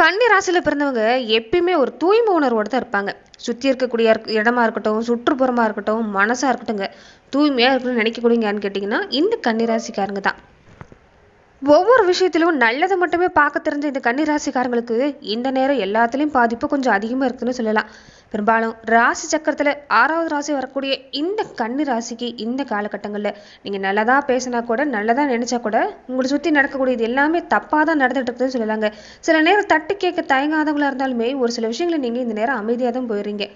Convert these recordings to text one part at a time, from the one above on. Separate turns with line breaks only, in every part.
கன்னி ராசியில் பிறந்தவங்க எப்பயுமே ஒரு தூய்மை உணர்வோடு தான் இருப்பாங்க. சுற்றி இருக்கக்கூடிய இடமா இருக்கட்டும் சுற்றுப்புறமாக இருக்கட்டும் மனசாக இருக்கட்டும்ங்க. தூய்மையாக இருக்கணும்னு நினைக்கக்கூடியங்கன்னு கேட்டிங்கன்னா இந்த கன்னி ராசிக்காரங்க தான். ஒவ்வொரு விஷயத்திலும் நல்லதை மட்டுமே பார்க்க தெரிஞ்ச இந்த கன்னி ராசிக்காரங்களுக்கு இந்த நேரம் எல்லாத்துலேயும் பாதிப்பு கொஞ்சம் அதிகமாக இருக்குதுன்னு சொல்லலாம். பெரும்பாலும் ராசி சக்கரத்தில் ஆறாவது ராசி வரக்கூடிய இந்த கன்னி ராசிக்கு இந்த காலகட்டங்களில் நீங்கள் நல்லதாக பேசினா கூட நல்லதாக நினச்சா கூட உங்களை சுற்றி நடக்கக்கூடியது எல்லாமே தப்பாக தான் நடந்துட்டு இருக்குதுன்னு சொல்லலாங்க. சில நேரம் தட்டு கேட்க தயங்காதவங்களா இருந்தாலுமே ஒரு சில விஷயங்களை நீங்கள் இந்த நேரம் அமைதியாக தான் போயிடுறீங்க.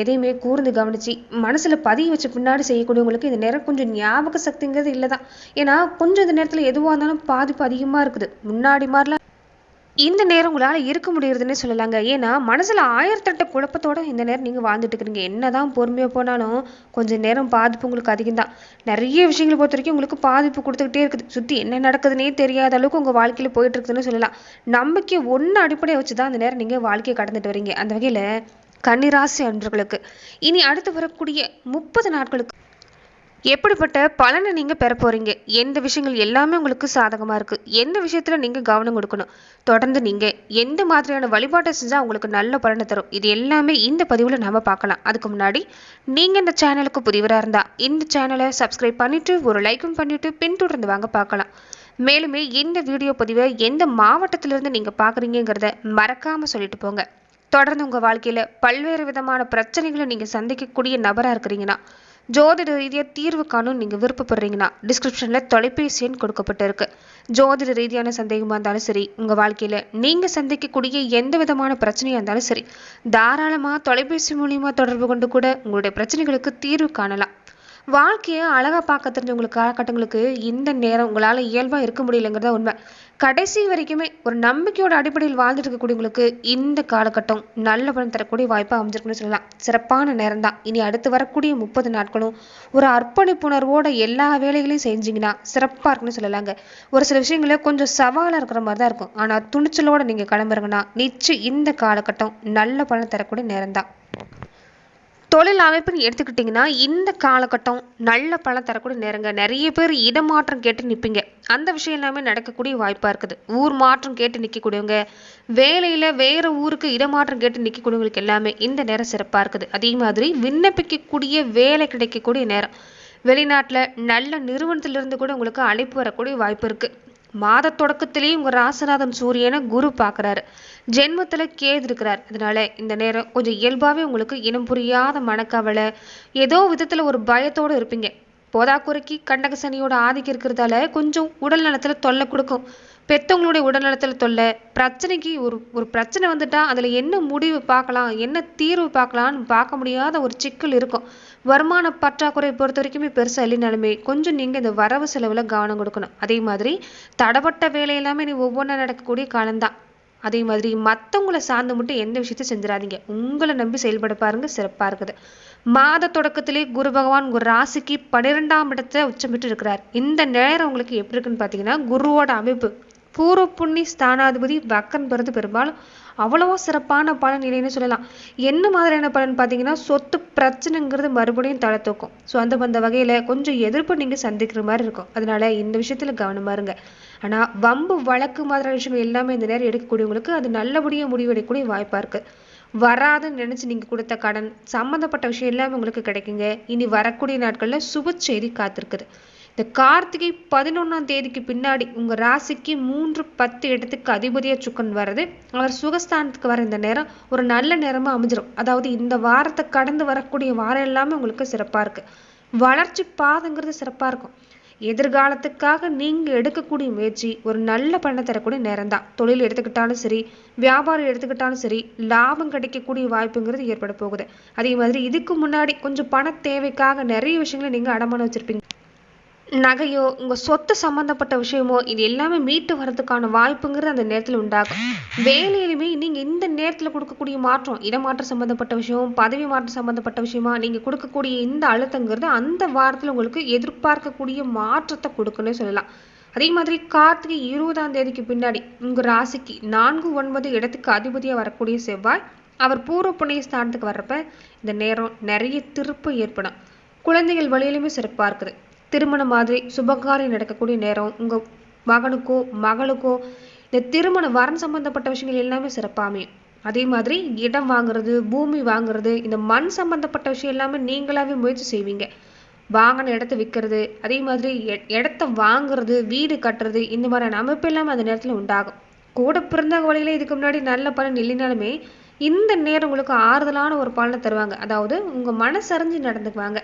எதையுமே கூர்ந்து கவனித்து மனசில் பதிய வச்சு பின்னாடி செய்யக்கூடியவங்களுக்கு இந்த நேரம் கொஞ்சம் ஞாபக சக்திங்கிறது இல்லை தான் ஏன்னா கொஞ்சம் இந்த நேரத்தில் எதுவாக இருந்தாலும் பாதிப்பு அதிகமாக இருக்குது. முன்னாடி மாதிரிலாம் இந்த நேரம் உங்களால் இருக்க முடியறதுன்னே சொல்லலாங்க. ஏன்னா மனசில் ஆயிரத்தெட்டு குழப்பத்தோட இந்த நேரம் நீங்கள் வாழ்ந்துட்டு இருக்கிறீங்க என்னதான் பொறுமையாக போனாலும் கொஞ்சம் நேரம் பாதிப்பு உங்களுக்கு அதிகம் தான் நிறைய விஷயங்களை பொறுத்த வரைக்கும் உங்களுக்கு பாதிப்பு கொடுத்துக்கிட்டே இருக்குது. சுற்றி என்ன நடக்குதுன்னே தெரியாத அளவுக்கு உங்கள் வாழ்க்கையில் போயிட்டு இருக்குதுன்னு சொல்லலாம். நம்பிக்கை ஒன்று அடிப்படையை வச்சு தான் அந்த நேரம் நீங்கள் வாழ்க்கையை கடந்துட்டு வரீங்க. அந்த வகையில் கன்னிராசி அன்பர்களுக்கு. இனி அடுத்து வரக்கூடிய முப்பது நாட்களுக்கு எப்படிப்பட்ட பலனை நீங்கள் பெற போகிறீங்க எந்த விஷயங்கள் எல்லாமே உங்களுக்கு சாதகமாக இருக்குது எந்த விஷயத்தில் நீங்கள் கவனம் கொடுக்கணும்? தொடர்ந்து நீங்கள் எந்த மாதிரியான வழிபாட்டை செஞ்சால் உங்களுக்கு நல்ல பலனை தரும்? இது எல்லாமே இந்த பதிவில் நாம் பார்க்கலாம். அதுக்கு முன்னாடி நீங்கள் இந்த சேனலுக்கு புதிவராக இருந்தால் இந்த சேனலை சப்ஸ்கிரைப் பண்ணிவிட்டு ஒரு லைக்கும் பண்ணிவிட்டு பின்தொடர்ந்து வாங்க பார்க்கலாம். மேலுமே இந்த வீடியோ பதிவை எந்த மாவட்டத்திலிருந்து நீங்கள் பார்க்குறீங்கிறத மறக்காமல் சொல்லிட்டு போங்க. தொடர்ந்து உங்கள் வாழ்க்கையில் பல்வேறு விதமான பிரச்சனைகளை நீங்கள் சந்திக்கக்கூடிய நபராக இருக்கிறீங்கன்னா ஜோதிட ரீதியாக தீர்வு காணும் நீங்கள் விருப்பப்படுறீங்கன்னா டிஸ்கிரிப்ஷனில் தொலைபேசி எண் கொடுக்கப்பட்டிருக்கு. ஜோதிட ரீதியான சந்தேகமாக இருந்தாலும் சரி உங்கள் வாழ்க்கையில் நீங்கள் சந்திக்கக்கூடிய எந்த விதமான பிரச்சனையாக இருந்தாலும் சரி தாராளமாக தொலைபேசி மூலியமாக தொடர்பு கொண்டு கூட உங்களுடைய பிரச்சனைகளுக்கு தீர்வு காணலாம். வாழ்க்கையை அழகாக பார்க்க தெரிஞ்சவங்களுக்கு காலகட்டங்களுக்கு இந்த நேரம் உங்களால் இயல்பாக இருக்க முடியலங்கிறத உண்மை. கடைசி வரைக்குமே ஒரு நம்பிக்கையோட அடிப்படையில் வாழ்ந்துட்டு இருக்கக்கூடியவங்களுக்கு இந்த காலகட்டம் நல்ல பலன் தரக்கூடிய வாய்ப்பாக அமைஞ்சிருக்குன்னு சொல்லலாம். சிறப்பான நேரம் தான் இனி அடுத்து வரக்கூடிய முப்பது நாட்களும் ஒரு அர்ப்பணிப்புணர்வோட எல்லா வேலைகளையும் செஞ்சீங்கன்னா சிறப்பாக இருக்குன்னு சொல்லலாங்க. ஒரு சில விஷயங்கள கொஞ்சம் சவாலாக இருக்கிற மாதிரி தான் இருக்கும். ஆனால் துணிச்சலோட நீங்கள் கிளம்புறீங்கன்னா நிச்சயம் இந்த காலகட்டம் நல்ல பலன் தரக்கூடிய நேரம் தான் தொழில் அமைப்புன்னு எடுத்துக்கிட்டிங்கன்னா இந்த காலகட்டம் நல்ல பலன் தரக்கூடிய நேரங்க. நிறைய பேர் இடமாற்றம் கேட்டு நிற்பீங்க அந்த விஷயம் எல்லாமே நடக்கக்கூடிய வாய்ப்பாக இருக்குது. ஊர் மாற்றம் கேட்டு நிற்கக்கூடியவங்க வேலையில் வேறு ஊருக்கு இடமாற்றம் கேட்டு நிற்கக்கூடியவங்களுக்கு எல்லாமே இந்த நேரம் சிறப்பாக இருக்குது. அதே மாதிரி விண்ணப்பிக்கக்கூடிய வேலை கிடைக்கக்கூடிய நேரம். வெளிநாட்டில் நல்ல நிறுவனத்திலிருந்து கூட உங்களுக்கு அழைப்பு வரக்கூடிய வாய்ப்பு இருக்குது மாத தொடக்கத்திலேயே உங்கள் ராசநாதன் சூரியனை குரு பார்க்குறாரு. ஜென்மத்தில் கேது இருக்கிறார். அதனால இந்த நேரம் கொஞ்சம் இயல்பாகவே உங்களுக்கு இனம் புரியாத மனக்கவலை ஏதோ விதத்தில் ஒரு பயத்தோடு இருப்பீங்க. போதாக்குறைக்கு கண்டக சனியோட ஆதிக்கம் இருக்கிறதால கொஞ்சம் உடல் நலத்தில் தொல்லை கொடுக்கும். பெற்றவங்களுடைய உடல்நலத்தில் தொல்லை பிரச்சனைக்கு ஒரு ஒரு பிரச்சனை வந்துட்டா அதில் என்ன முடிவு பார்க்கலாம் என்ன தீர்வு பார்க்கலாம்னு பார்க்க முடியாத ஒரு சிக்கல் இருக்கும். வருமான பற்றாக்குறை பொறுத்த வரைக்குமே பெருசாக இல்லைனாலுமே கொஞ்சம் நீங்கள் இந்த வரவு செலவில் கவனம் கொடுக்கணும். அதே மாதிரி தடப்பட்ட வேலை எல்லாமே நீ ஒவ்வொன்றா நடக்கக்கூடிய காலம்தான். அதே மாதிரி மற்றவங்களை சார்ந்து மட்டும் எந்த விஷயத்தையும் செஞ்சிடாதீங்க. உங்களை நம்பி செயல்பட பாருங்க சிறப்பாக இருக்குது. மாத தொடக்கத்திலே குரு பகவான் ஒரு ராசிக்கு பன்னிரெண்டாம் இடத்தை உச்சமிட்டு இருக்கிறார் இந்த நேரம் உங்களுக்கு எப்படி இருக்குன்னு பார்த்தீங்கன்னா குருவோட அமைப்பு. பூர்வ புண்ணி ஸ்தானாதிபதி வக்கன் பிறந்து பெரும்பாலும் அவ்வளவா சிறப்பான பலன் இல்லைன்னு சொல்லலாம். என்ன மாதிரியான பலன் பார்த்தீங்கன்னா சொத்து பிரச்சனைங்கிறது மறுபடியும் தலை தூக்கும். ஸோ அந்த அந்த வகையில் கொஞ்சம் எதிர்ப்பு நீங்கள் சந்திக்கிற மாதிரி இருக்கும். அதனால இந்த விஷயத்தில் கவனமாக இருங்க. ஆனால் வம்பு வழக்கு மாதிரியான விஷயங்கள் எல்லாமே இந்த நேரம் எடுக்கக்கூடியவங்களுக்கு அது நல்லபடியாக முடிவெடுக்கக்கூடிய வாய்ப்பாக இருக்குது வராதுன்னு நினச்சி நீங்கள் கொடுத்த கடன் சம்மந்தப்பட்ட விஷயம் எல்லாமே உங்களுக்கு கிடைக்குங்க. இனி வரக்கூடிய நாட்களில் சுப செய்தி காத்திருக்குது. இந்த கார்த்திகை பதினொன்றாம் தேதிக்கு பின்னாடி உங்கள் ராசிக்கு மூன்று பத்து இடத்துக்கு அதிபதியாக சுக்கன் வர்றது. அவர் சுகஸ்தானத்துக்கு வர இந்த நேரம் ஒரு நல்ல நேரமாக அமைஞ்சிடும் அதாவது இந்த வாரத்தை கடந்து வரக்கூடிய வாரம் எல்லாமே உங்களுக்கு சிறப்பாக இருக்குது வளர்ச்சி பாதங்கிறது சிறப்பாக இருக்கும். எதிர்காலத்துக்காக நீங்கள் எடுக்கக்கூடிய முயற்சி ஒரு நல்ல பணம் தரக்கூடிய நேரம் தான் தொழில் எடுத்துக்கிட்டாலும் சரி வியாபாரம் எடுத்துக்கிட்டாலும் சரி லாபம் கிடைக்கக்கூடிய வாய்ப்புங்கிறது ஏற்பட போகுது. அதே மாதிரி இதுக்கு முன்னாடி கொஞ்சம் பண தேவைக்காக நிறைய விஷயங்களை நீங்கள் அடமானம் வச்சுருப்பீங்க. நகையோ உங்கள் சொத்து சம்மந்தப்பட்ட விஷயமோ இது எல்லாமே மீட்டு வர்றதுக்கான வாய்ப்புங்கிறது அந்த நேரத்தில் உண்டாகும். வேலையிலுமே நீங்கள் இந்த நேரத்தில் கொடுக்கக்கூடிய மாற்றம் இடமாற்றம் சம்மந்தப்பட்ட விஷயம் பதவி மாற்றம் சம்மந்தப்பட்ட விஷயமா நீங்கள் கொடுக்கக்கூடிய இந்த அழுத்தங்கிறது அந்த வாரத்தில் உங்களுக்கு எதிர்பார்க்கக்கூடிய மாற்றத்தை கொடுக்குன்னே சொல்லலாம். அதே மாதிரி கார்த்திகை இருபதாம் தேதிக்கு பின்னாடி உங்கள் ராசிக்கு நான்கு ஒன்பது இடத்துக்கு அதிபதியாக வரக்கூடிய செவ்வாய் அவர் பூர்வ புண்ணிய ஸ்தானத்துக்கு வர்றப்ப இந்த நேரம் நிறைய திருப்பு ஏற்படும். குழந்தைகள் வழியிலுமே சிறப்பாக இருக்குது. திருமணம் மாதிரி சுபகாரியம் நடக்கக்கூடிய நேரம் உங்கள் மகனுக்கோ மகளுக்கோ இந்த திருமண வரன் சம்பந்தப்பட்ட விஷயங்கள் எல்லாமே சிறப்பாமே. அதே மாதிரி இடம் வாங்குறது பூமி வாங்குறது இந்த மண் சம்பந்தப்பட்ட விஷயம் எல்லாமே நீங்களாவே முயற்சி செய்வீங்க. வாங்கின இடத்த விற்கிறது அதே மாதிரி எ- இடத்த வாங்குறது வீடு கட்டுறது இந்த மாதிரியான அமைப்பு எல்லாமே அந்த நேரத்தில் உண்டாகும். கூட பிறந்த வழியில் இதுக்கு முன்னாடி நல்ல பலன் இல்லைனாலுமே இந்த நேரம் உங்களுக்கு ஆறுதலான ஒரு பலனை தருவாங்க. அதாவது உங்கள் மனசறிஞ்சு நடந்துக்குவாங்க.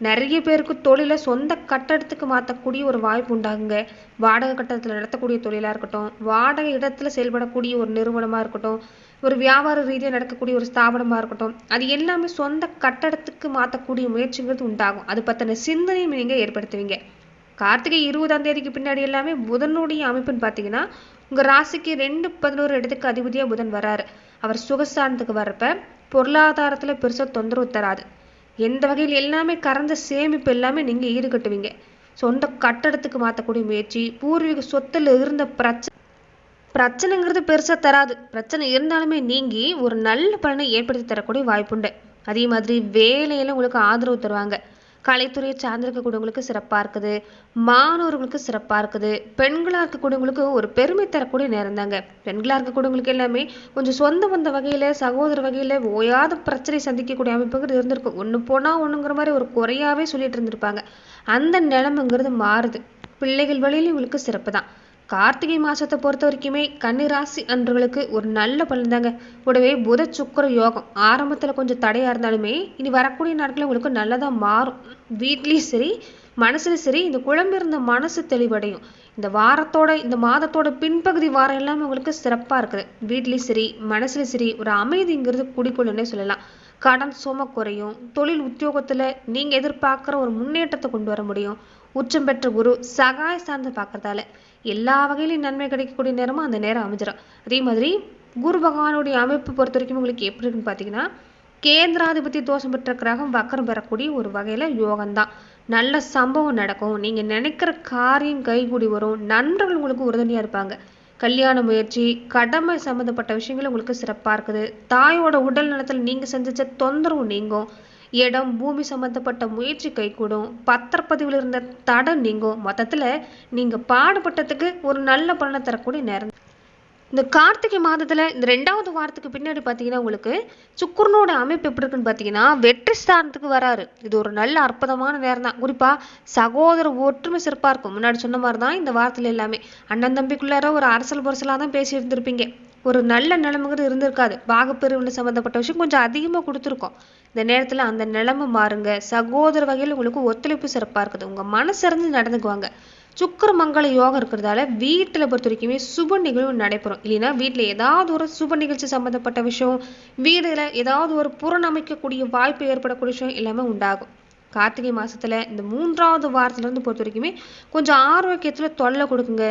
நிறைய பேருக்கு தொழிலை சொந்த கட்டடத்துக்கு மாற்றக்கூடிய ஒரு வாய்ப்பு உண்டாகுங்க. வாடகை கட்டடத்தில் நடத்தக்கூடிய தொழிலாக இருக்கட்டும் வாடகை இடத்துல செயல்படக்கூடிய ஒரு நிறுவனமாக இருக்கட்டும் ஒரு வியாபார ரீதியாக நடக்கக்கூடிய ஒரு ஸ்தாபனமாக இருக்கட்டும் அது எல்லாமே சொந்த கட்டடத்துக்கு மாற்றக்கூடிய முயற்சிங்கிறது உண்டாகும். அது பற்றின சிந்தனையும் நீங்கள் ஏற்படுத்துவீங்க. கார்த்திகை இருபதாம் தேதிக்கு பின்னாடி எல்லாமே புதனுடைய அமைப்புன்னு பார்த்தீங்கன்னா உங்கள் ராசிக்கு ரெண்டு பதினோரு இடத்துக்கு அதிபதியாக புதன் வராரு அவர் சுகஸ்தானத்துக்கு வர்றப்ப பொருளாதாரத்தில் பெருசாக தொந்தரவு தராது. எந்த வகையில் எல்லாமே கறந்த சேமிப்பு எல்லாமே நீங்கள் ஈடுகட்டுவீங்க. சொந்த கட்டடத்துக்கு மாற்றக்கூடிய முயற்சி பூர்வீக சொத்துல இருந்த பிரச்சனை பிரச்சனைங்கிறது பெருசாக தராது. பிரச்சனை இருந்தாலுமே நீங்கி ஒரு நல்ல பலனை ஏற்படுத்தி தரக்கூடிய வாய்ப்புண்டு. அதே மாதிரி வேலையில் உங்களுக்கு ஆதரவு தருவாங்க. கலைத்துறையை சார்ந்திருக்கக்கூடியவங்களுக்கு சிறப்பாக இருக்குது. மாணவர்களுக்கு சிறப்பாக இருக்குது. பெண்களாக இருக்கக்கூடியவங்களுக்கு ஒரு பெருமை தரக்கூடிய நேரம் தாங்க. பெண்களாக இருக்கக்கூடியவங்களுக்கு எல்லாமே கொஞ்சம் சொந்த வந்த வகையில் சகோதர வகையில் ஓயாத பிரச்சனை சந்திக்கக்கூடிய அமைப்புங்கிறது இருந்திருக்கும் ஒன்று போனால் ஒன்றுங்கிற மாதிரி ஒரு குறையாவே சொல்லிட்டு இருந்திருப்பாங்க. அந்த நிலைமைங்கிறது மாறுது. பிள்ளைகள் வழியிலும் இவங்களுக்கு சிறப்பு தான். கார்த்திகை மாசத்தை பொறுத்த வரைக்குமே கன்னிராசி அன்பர்களுக்கு ஒரு நல்ல பலன் தாங்க கூடவே புத சுக்கிர யோகம். ஆரம்பத்துல கொஞ்சம் தடையா இருந்தாலுமே இனி வரக்கூடிய நாட்களில் உங்களுக்கு நல்லதா மாறும். வீட்லேயும் சரி மனசுலையும் சரி இந்த குழம்பிருந்த மனசு தெளிவடையும். இந்த வாரத்தோட இந்த மாதத்தோட பின்பகுதி வாரம் எல்லாமே உங்களுக்கு சிறப்பா இருக்குது. வீட்லேயும் சரி மனசுலையும் சரி ஒரு அமைதிங்கிறது குடிக்கொள்ளுன்னே சொல்லலாம். கடன் சும குறையும். தொழில் உத்தியோகத்துல நீங்க எதிர்பார்க்குற ஒரு முன்னேற்றத்தை கொண்டு வர முடியும். உச்சம் பெற்ற குரு சகாய சார்ந்து பார்க்கறதால. எல்லா வகையிலும் நன்மை கிடைக்கக்கூடிய நேரமும் அந்த நேரம் அமைஞ்சிடும் அதே மாதிரி குரு பகவானுடைய அமைப்பு பொறுத்த வரைக்கும் உங்களுக்கு எப்படி இருக்குன்னு பார்த்தீங்கன்னா கேந்திராதிபதி தோஷம் பெற்ற கிரகம் வக்கரம் பெறக்கூடிய ஒரு வகையில யோகம்தான். நல்ல சம்பவம் நடக்கும். நீங்க நினைக்கிற காரியம் கைகூடி வரும். நண்பர்கள் உங்களுக்கு உறுதுணையாக இருப்பாங்க. கல்யாண முயற்சி கடமை சம்மந்தப்பட்ட விஷயங்கள் உங்களுக்கு சிறப்பா இருக்குது. தாயோட உடல் நலத்துல நீங்க சந்திச்ச தொந்தரவு நீங்கும். இடம் பூமி சம்பந்தப்பட்ட முயற்சி கைகூடும். பத்திரப்பதிவில் இருந்த தடை நீங்கும். மொத்தத்தில் நீங்கள் பாடுபட்டதுக்கு ஒரு நல்ல பலனை தரக்கூடிய நேரம். இந்த கார்த்திகை மாதத்தில் இந்த ரெண்டாவது வாரத்துக்கு பின்னாடி பார்த்தீங்கன்னா உங்களுக்கு சுக்குரனோட அமைப்பு எப்படி இருக்குன்னு பார்த்தீங்கன்னா வெற்றி ஸ்தானத்துக்கு வராரு. இது ஒரு நல்ல அற்புதமான நேரம் தான் குறிப்பாக சகோதர ஒற்றுமை சிறப்பாக இருக்கும். முன்னாடி சொன்ன மாதிரி தான் இந்த வாரத்தில் எல்லாமே. அண்ணன் தம்பிக்குள்ளார ஒரு அரசல் புரசலாக தான் பேசி இருந்திருப்பீங்க ஒரு நல்ல நிலைமைங்கிறது இருந்திருக்காது. பாகப்பிரிவினை சம்மந்தப்பட்ட விஷயம் கொஞ்சம் அதிகமாக கொடுத்துருக்கோம். இந்த நேரத்தில் அந்த நிலைமை மாறுங்க. சகோதர வகையில் உங்களுக்கு ஒத்துழைப்பு சிறப்பாக இருக்குது. உங்கள் மனசிறந்து நடந்துக்குவாங்க. சுக்கர மங்கள யோகம் இருக்கிறதால வீட்டில் பொறுத்த வரைக்குமே சுப நிகழ்வு நடைபெறும். இல்லைன்னா வீட்டில் ஏதாவது ஒரு சுப நிகழ்ச்சி சம்மந்தப்பட்ட விஷயம் வீடுல ஏதாவது ஒரு புறநமைக்கக்கூடிய வாய்ப்பு ஏற்படக்கூடிய விஷயம் எல்லாமே உண்டாகும். கார்த்திகை மாசத்துல இந்த மூன்றாவது வாரத்துல இருந்து பொறுத்த வரைக்குமே கொஞ்சம் ஆரோக்கியத்துல தொல்லை கொடுக்குங்க.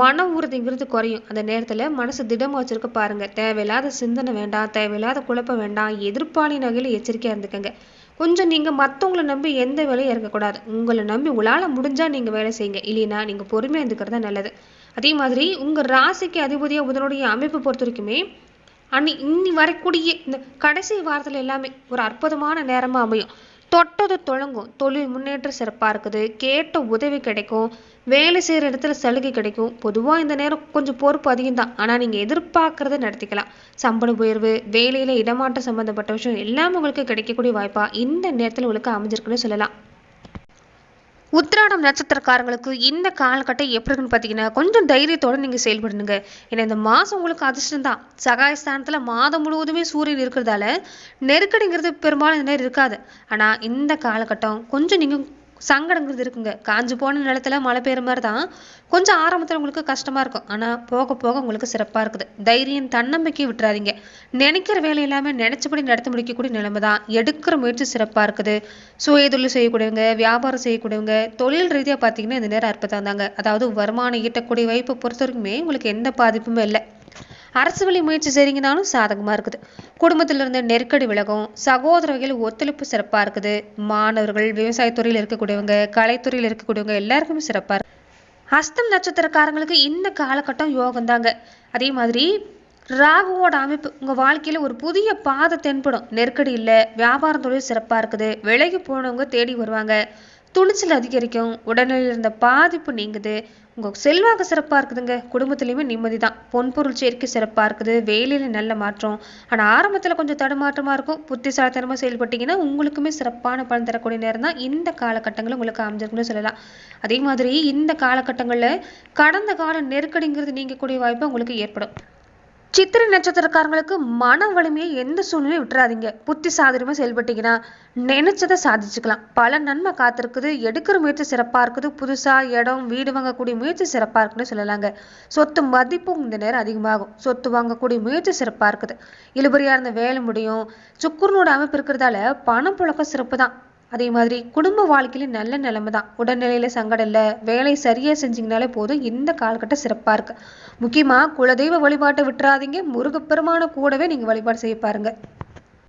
மன உறுதிங்கிறது குறையும். அந்த நேரத்துல மனசு திடமா வச்சிருக்க பாருங்க. தேவையில்லாத சிந்தனை வேண்டாம் தேவையில்லாத குழப்பம் வேண்டாம் எதிர்ப்பாளி நகையில் எச்சரிக்கையா இருந்துக்கங்க. கொஞ்சம் நீங்க மத்தவங்கள நம்பி எந்த வேலையும் இறங்கக்கூடாது உங்களை நம்பி உங்களால முடிஞ்சா நீங்க வேலை செய்யுங்க. இல்லைன்னா நீங்க பொறுமையா இருந்துக்கிறது தான் நல்லது. அதே மாதிரி உங்க ராசிக்கு அதிபதியா உதனுடைய அமைப்பு பொறுத்த வரைக்குமே அன்னி இன்னி வரக்கூடிய இந்த கடைசி வாரத்துல எல்லாமே ஒரு அற்புதமான நேரமா அமையும். தொட்டது தொடங்கும் தொழில் முன்னேற்றம் சிறப்பா இருக்குது. கேட்ட உதவி கிடைக்கும். வேலை செய்யற இடத்துல சலுகை கிடைக்கும். பொதுவா இந்த நேரம் கொஞ்சம் பொறுப்பு அதிகம் தான் ஆனா நீங்க எதிர்பார்க்கறத நடத்திக்கலாம். சம்பள உயர்வு வேலையில இடமாற்றம் சம்பந்தப்பட்ட விஷயம் எல்லாமே உங்களுக்கு கிடைக்கக்கூடிய வாய்ப்பா இந்த நேரத்துல உங்களுக்கு அமைஞ்சிருக்குன்னு சொல்லலாம். உத்திராடம் நட்சத்திரக்காரங்களுக்கு இந்த காலகட்டம் எப்படி இருக்குன்னு பார்த்தீங்கன்னா கொஞ்சம் தைரியத்தோட நீங்கள் செயல்படணுங்க. ஏன்னா இந்த மாதம் உங்களுக்கு அதிர்ஷ்டம் தான். சகாயஸ்தானத்தில் மாதம் முழுவதுமே சூரியன் இருக்கிறதால நெருக்கடிங்கிறது பெரும்பாலும் இந்த நேரம் இருக்காது. ஆனால் இந்த காலகட்டம் கொஞ்சம் நீங்கள் சங்கடங்கிறது இருக்குங்க. காஞ்சு போன நிலத்துல மழை பெய்யுற மாதிரி தான் கொஞ்சம் ஆரம்பத்தில் உங்களுக்கு கஷ்டமா இருக்கும். ஆனா போக போக உங்களுக்கு சிறப்பா இருக்குது. தைரியம் தன்னம்பிக்கை விட்டுறாதீங்க. நினைக்கிற வேலை இல்லாமல் நினைச்சபடி நடத்தி முடிக்கக்கூடிய நிலைமை தான் எடுக்கிற முயற்சி சிறப்பா இருக்குது. சுய தொழில் செய்யக்கூடியவங்க வியாபாரம் செய்யக்கூடியவங்க தொழில் ரீதியா பார்த்தீங்கன்னா இந்த நேரம் அற்புதம் தாங்க அதாவது வருமானம் ஈட்டக்கூடிய வாய்ப்பை பொறுத்த வரைக்குமே உங்களுக்கு எந்த பாதிப்புமே இல்லை. அரசு வழி முயற்சி செய்கிறீங்கனாலும் சாதகமா இருக்குது. குடும்பத்துல இருந்து நெருக்கடி விலகும் சகோதர வகையில் ஒத்துழைப்பு சிறப்பா இருக்குது. மாணவர்கள் விவசாயத்துறையில் இருக்கக்கூடியவங்க கலைத்துறையில் இருக்கக்கூடியவங்க எல்லாருக்குமே சிறப்பா இருக்கு. ஹஸ்தம் நட்சத்திரக்காரங்களுக்கு இந்த காலகட்டம் யோகம் தாங்க அதே மாதிரி ராகுவோட அமைப்பு உங்க வாழ்க்கையில ஒரு புதிய பாதை தென்படும். நெருக்கடி இல்ல வியாபாரம் தொழில் சிறப்பா இருக்குது. விலகி போனவங்க தேடி வருவாங்க. துணிச்சல் அதிகரிக்கும். உடல்நிலையில் இருந்த பாதிப்பு நீங்குது. உங்கள் செல்வாக்கு சிறப்பாக இருக்குதுங்க. குடும்பத்துலேயுமே நிம்மதி தான் பொன்பொருள் சேர்க்கை சிறப்பாக இருக்குது. வேலையில் நல்ல மாற்றம். ஆனால் ஆரம்பத்தில் கொஞ்சம் தடுமாற்றமாக இருக்கும். புத்திசாலித்தனமாக செயல்பட்டீங்கன்னா உங்களுக்குமே சிறப்பான பலன் தரக்கூடிய நேரம் தான் இந்த காலகட்டங்கள் உங்களுக்கு அமைஞ்சிருக்குன்னு சொல்லலாம். அதே மாதிரி இந்த காலகட்டங்களில் கடந்த கால நெருக்கடிங்கிறது நீங்கக்கூடிய வாய்ப்பு உங்களுக்கு ஏற்படும். சித்திரை நட்சத்திரக்காரங்களுக்கு மன வலிமையை எந்த சூழ்நிலையும் விட்டுறாதீங்க. புத்தி சாதுரியமாக செயல்பட்டீங்கன்னா நினைச்சதை சாதிச்சுக்கலாம். பல நன்மை காத்திருக்குது. எடுக்கிற முயற்சி சிறப்பாக இருக்குது. புதுசாக இடம் வீடு வாங்கக்கூடிய முயற்சி சிறப்பாக இருக்குன்னு சொல்லலாங்க. சொத்து மதிப்பும் இந்த நேரம் அதிகமாகும். சொத்து வாங்கக்கூடிய முயற்சி சிறப்பாக இருக்குது. இழுபறியாக இருந்த வேலை முடியும். சுக்குரனோட அமைப்பு இருக்கிறதால பணம் புழக்கம் சிறப்பு தான் அதே மாதிரி குடும்ப வாழ்க்கையில நல்ல நிலைமை தான் உடல்நிலையில சங்கடம் இல்லை வேலை சரியா செஞ்சீங்கனாலே போதும். இந்த காலகட்டம் சிறப்பா இருக்கு. முக்கியமா குலதெய்வ வழிபாட்டை விட்டுறாதீங்க. முருகப்பெருமான கூடவே நீங்க வழிபாடு செய்ய பாருங்க.